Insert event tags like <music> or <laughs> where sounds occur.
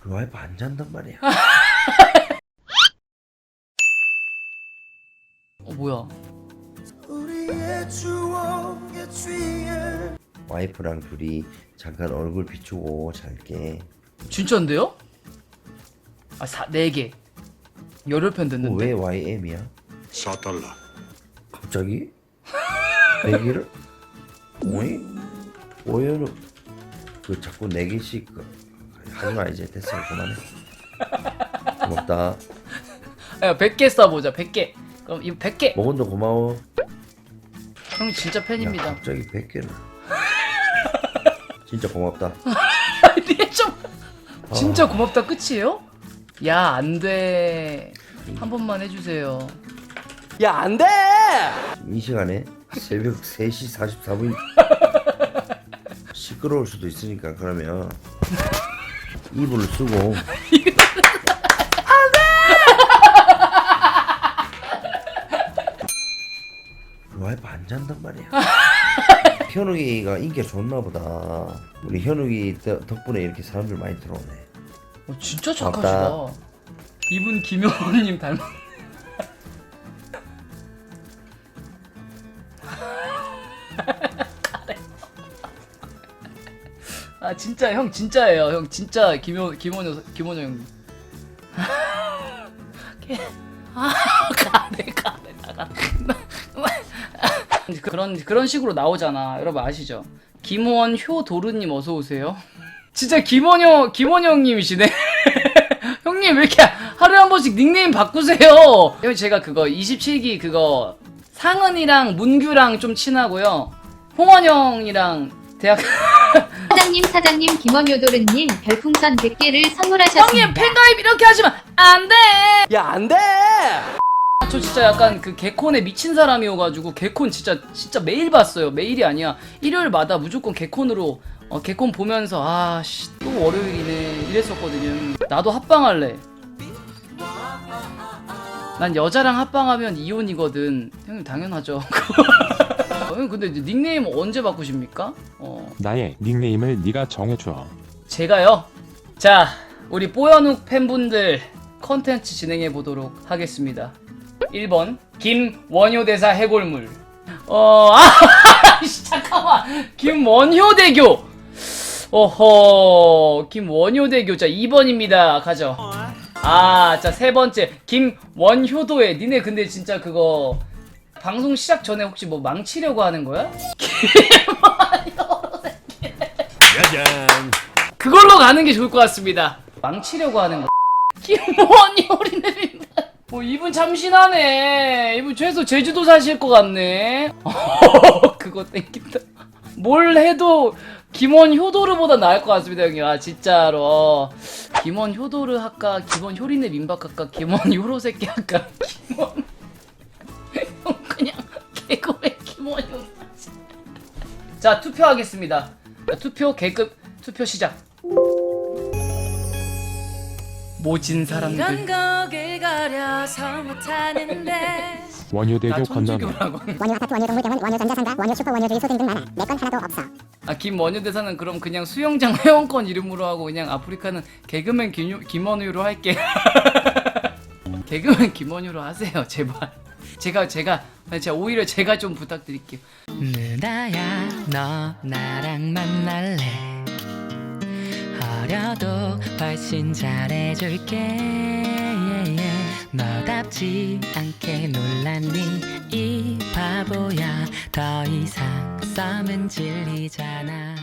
그 와이프 안 잔단 말이야. <laughs> 어 뭐야? 와이프랑 둘이 잠깐 얼굴 비추고 잘게. 진짜인데요? 아, 사, 4개. 열흘 편 어, 됐는데. 왜 YM이야? 4달러. 갑자기? 내기를? 오이? 오열은 그 자꾸 네 개씩 그- 하지 마 이제 됐어 그만해. 고맙다. 야, 100개 쏴보자, 100개. 그럼 이거 100개. 먹은도 고마워. 형이 진짜 야, 팬입니다. 갑자기 100개를. 진짜 고맙다. <laughs> 아니, 좀. 진짜 고맙다, 끝이에요? 야, 안 돼. 한 번만 해주세요. 야, 안 돼! 이 시간에 새벽 <laughs> 3시 44분 <laughs> 시끄러울 수도 있으니까 그러면 이불을 쓰고 그 와이프 안 잔단 말이야 현욱이가 인기가 좋나 보다 우리 현욱이 덕- 덕분에 이렇게 사람들 많이 들어오네 어, 진짜 고맙다. 착하시다. 이분 김영호님 닮은. 아 진짜 형 진짜예요 형 진짜 김호 김원효 김원효 형. 아 가네 가네 나가. 그런 그런 식으로 나오잖아 여러분 아시죠? 김원효 도르님 어서 오세요. 진짜 김원효 김원효 형님이시네. <laughs> 형님 왜 이렇게 하루에 한 번씩 닉네임 바꾸세요? 형 제가 그거 27기 그거 상은이랑 문규랑 좀 친하고요. 홍원 형이랑 대학 사장님 사장님 김원효도르님 별풍선 100개를 선물하셨습니다. 형님 팬가입 이렇게 하시면 안 돼. 야 안 돼. 저 진짜 약간 그 개콘에 미친 사람이어가지고 개콘 진짜 진짜 매일 봤어요. 매일이 아니야. 일요일마다 무조건 개콘으로 어, 개콘 보면서 아씨 또 월요일이네 이랬었거든요. 나도 합방할래. 난 여자랑 합방하면 이혼이거든. 형님 당연하죠. <laughs> 어, 형 근데 이제 닉네임 언제 바꾸십니까? 어. 나의 닉네임을 네가 정해줘. 제가요. 자, 우리 뽀연욱 팬분들 컨텐츠 진행해 보도록 하겠습니다. 1번 김원효 대사 해골물. 어, 아, <laughs> 씨, 잠깐만. 김원효 대교. 어허, 김원효 대교. 자, 2번입니다. 가죠. 아, 자, 세 번째. 김원효도에. 니네 근데 진짜 그거 방송 시작 전에 혹시 뭐 망치려고 하는 거야? 짜잔. 그걸로 가는 게 좋을 것 같습니다. 망치려고 하는 거. 김원이 어린애입니다. 뭐 이분 참신하네. 이분 최소 제주도 사실 것 같네. <laughs> 그거 땡긴다. 뭘 해도 김원 효도르보다 나을 것 같습니다 형님. 아 진짜로. 김원 효도르 할까? 김원 효린의 민박 할까? 김원 요로 새끼 할까? <laughs> 김원 자 투표하겠습니다. 자, 투표 계급 투표 시작. 모진 사람들. 이런 거길 가려서 못하는데 원효대교 나 건너면 천주교라고. 원효 아파트, 원효 동물병원, 원효 전자상가, 원효 슈퍼, 원효주의 소등 등 많아. 내 건 하나도 없어. 아 김원효 대사는 그럼 그냥 수영장 <laughs> 회원권 이름으로 하고 그냥 아프리카는 개그맨 김, 김원효로 할게. <laughs> 개그맨 김원효로 하세요 제발. 제가 제가 제가 오히려 제가 좀 부탁드릴게요. 누나야 너 나랑 만날래? 어려도 훨씬 잘해줄게. Yeah, yeah. 너답지 않게 놀랐니 이 바보야. 더 이상 썸은 질리잖아